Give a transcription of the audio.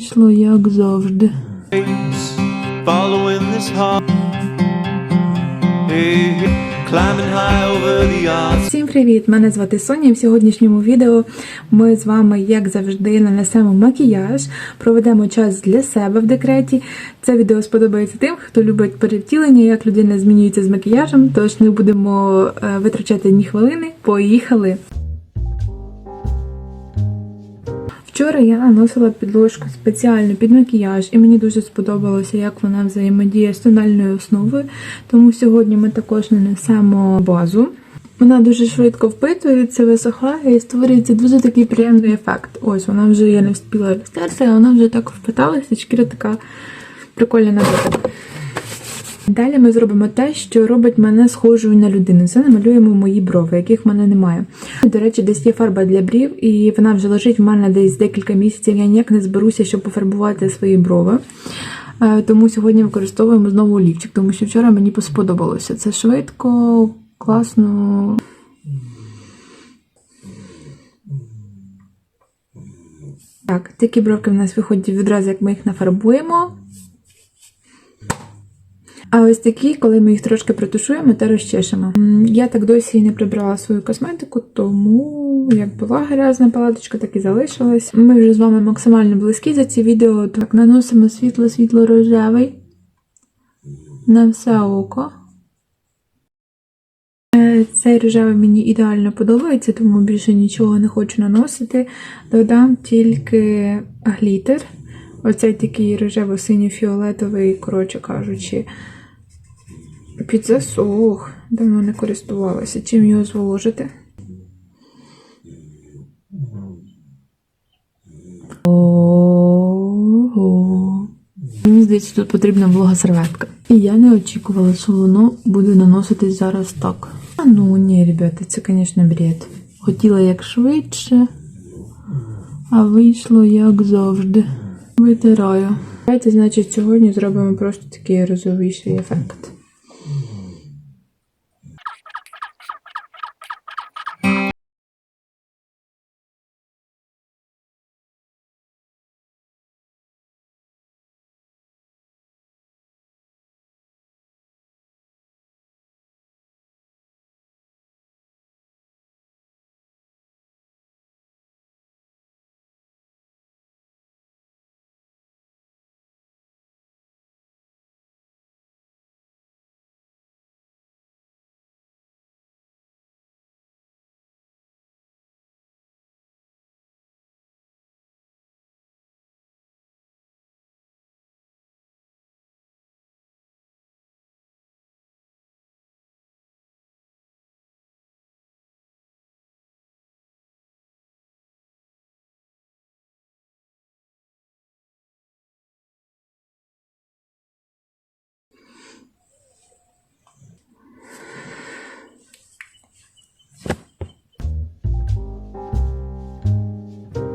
Йшло як завжди. following this heart. Hey, hey, climbing high over the odds. Всім привіт! Мене звати Соня. і В сьогоднішньому відео ми з вами, як завжди, нанесемо макіяж, проведемо час для себе в декреті. Це відео сподобається тим, хто любить перевтілення, як людина змінюється з макіяжем. Тож не будемо е, витрачати ні хвилини. Поїхали! Вчора я наносила підложку спеціально під макіяж, і мені дуже сподобалося, як вона взаємодіє з тональною основою. Тому сьогодні ми також нанесемо базу. Вона дуже швидко впитується, висохає і створюється дуже такий приємний ефект. Ось вона вже я не встигла розтерти, вона вже так впиталася, шкіра така прикольна набита. Далі ми зробимо те, що робить мене схожою на людину. Це намалюємо мої брови, яких в мене немає. До речі, десь є фарба для брів, і вона вже лежить в мене десь декілька місяців. Я ніяк не зберуся, щоб пофарбувати свої брови. Е, Тому сьогодні використовуємо знову олівчик, тому що вчора мені сподобалося. Це швидко, класно. Так, такі бровки в нас виходять відразу, як ми їх нафарбуємо. А ось такі, коли ми їх трошки протушуємо та розчешемо. Я так досі і не прибрала свою косметику, тому як була грязна палаточка, так і залишилась. Ми вже з вами максимально близькі за ці відео. Так, наносимо світло-світло рожевий на все око. Е, Цей рожевий мені ідеально подобається, тому більше нічого не хочу наносити. Додам тільки глітер. Оцей такий рожево-синьо-фіолетовий, коротше кажучи, під засух. Давно не користувалася. Чим його зволожити? Ого. Мені здається, тут потрібна волога серветка. І я не очікувала, що воно буде наноситись зараз так. А ну ні, ребята, це, звісно, бред. Хотіла як швидше, а вийшло як завжди. Витираю. Давайте, значить, сьогодні зробимо просто такий розовіший ефект.